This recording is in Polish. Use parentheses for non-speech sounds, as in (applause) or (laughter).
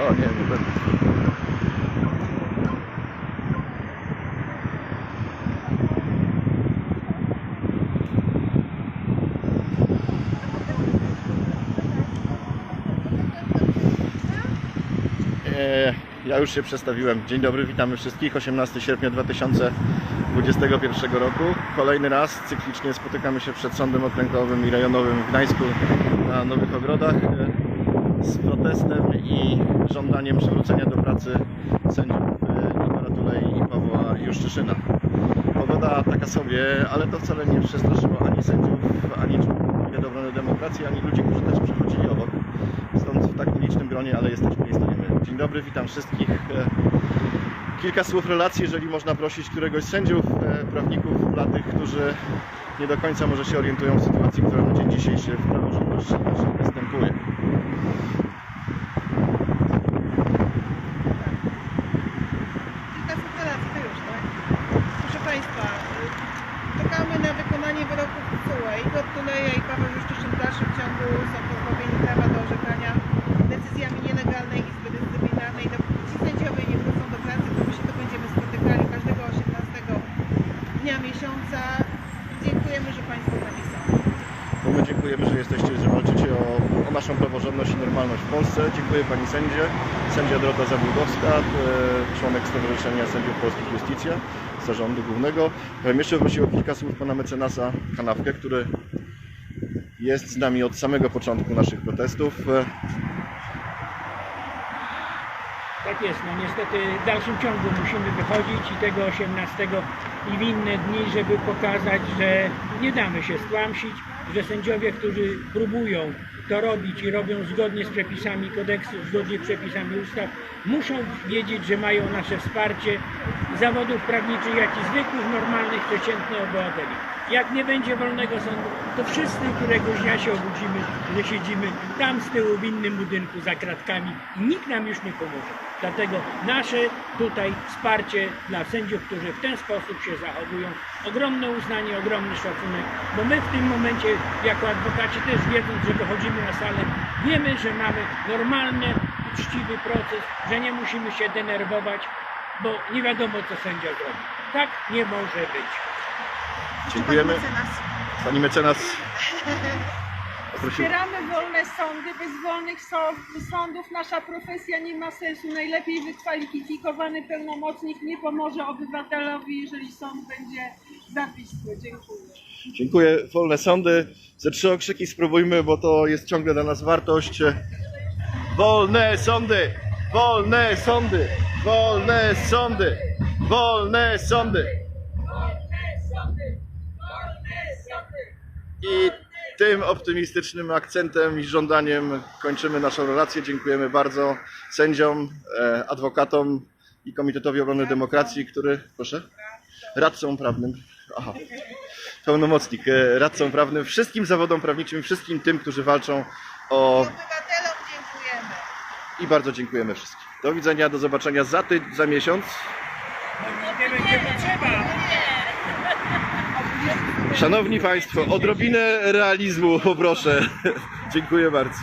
O nie, nie będę. E, Ja już się przestawiłem. Dzień dobry, witamy wszystkich. 18 sierpnia 2021 roku. Kolejny raz cyklicznie spotykamy się przed Sądem Okręgowym i Rejonowym w Gdańsku na Nowych Ogrodach z protestem i żądaniem przywrócenia do pracy sędziów e, Igora Tulei i Pawła Juszczyszyna. Pogoda taka sobie, ale to wcale nie przestraszyło ani sędziów, ani członków Obrony Demokracji, ani ludzi, którzy też przechodzili obok. Stąd w tak nielicznym gronie, ale jesteśmy i stoimy. Dzień dobry, witam wszystkich. E, Kilka słów relacji, jeżeli można prosić któregoś z sędziów, e, prawników dla tych, którzy nie do końca może się orientują w sytuacji, która na dzień dzisiejszy w praworządności naszej występuje. Kilka słów relacji, to już, tak? Proszę Państwa, y, czekamy na wykonanie wyroków TSUE. Igor Tuleja i Paweł Juszczyszyn w dalszym ciągu są pozbawieni prawa do orzekania decyzjami nielegalnej Izby Dyscyplinarnej. Dopóki ci sędziowie nie wrócą do pracy, to my się tu będziemy spotykali każdego 18 dnia miesiąca. Dziękujemy, że Państwo z nami są. Bo my dziękujemy, że jesteście, że walczycie naszą praworządność i normalność w Polsce. Dziękuję Pani sędzie, sędzia Dorota Zabłudowska, e, członek Stowarzyszenia Sędziów Polskich Justicja, zarządu głównego. Jeszcze prosił o kilka słów Pana mecenasa Kanawkę, który jest z nami od samego początku naszych protestów. E, Tak jest, no niestety w dalszym ciągu musimy wychodzić i tego 18 i w inne dni, żeby pokazać, że nie damy się stłamsić, że sędziowie, którzy próbują to robić i robią zgodnie z przepisami kodeksu, zgodnie z przepisami ustaw, muszą wiedzieć, że mają nasze wsparcie zawodów prawniczych, jak i zwykłych, normalnych, przeciętnych obywateli. Jak nie będzie wolnego sądu, to wszyscy któregoś dnia się obudzimy, że siedzimy tam z tyłu w innym budynku za kratkami i nikt nam już nie pomoże. Dlatego nasze tutaj wsparcie dla sędziów, którzy w ten sposób się zachowują, ogromne uznanie, ogromny szacunek, bo my w tym momencie jako adwokaci też wiedząc, że dochodzimy na salę, wiemy, że mamy normalny, uczciwy proces, że nie musimy się denerwować, bo nie wiadomo co sędzia zrobi. Tak nie może być. Dziękujemy. Pani mecenas poprosił. Wspieramy wolne sądy. Bez wolnych sądów nasza profesja nie ma sensu. Najlepiej wykwalifikowany pełnomocnik nie pomoże obywatelowi, jeżeli sąd będzie zawisły. Dziękuję. Dziękuję. Wolne sądy. Ze trzy okrzyki spróbujmy, bo to jest ciągle dla nas wartość. Wolne sądy! Wolne sądy! Wolne sądy! Wolne sądy! I tym optymistycznym akcentem i żądaniem kończymy naszą relację. Dziękujemy bardzo sędziom, e, adwokatom i Komitetowi Obrony Demokracji, który, proszę, radcą prawnym. Aha pełnomocnik, e, radcą prawnym, wszystkim zawodom prawniczym, wszystkim tym, którzy walczą o... I bardzo dziękujemy wszystkim. Do widzenia, do zobaczenia za, ty... za miesiąc. Nie. Szanowni Państwo, odrobinę realizmu poproszę. (laughs) Dziękuję bardzo.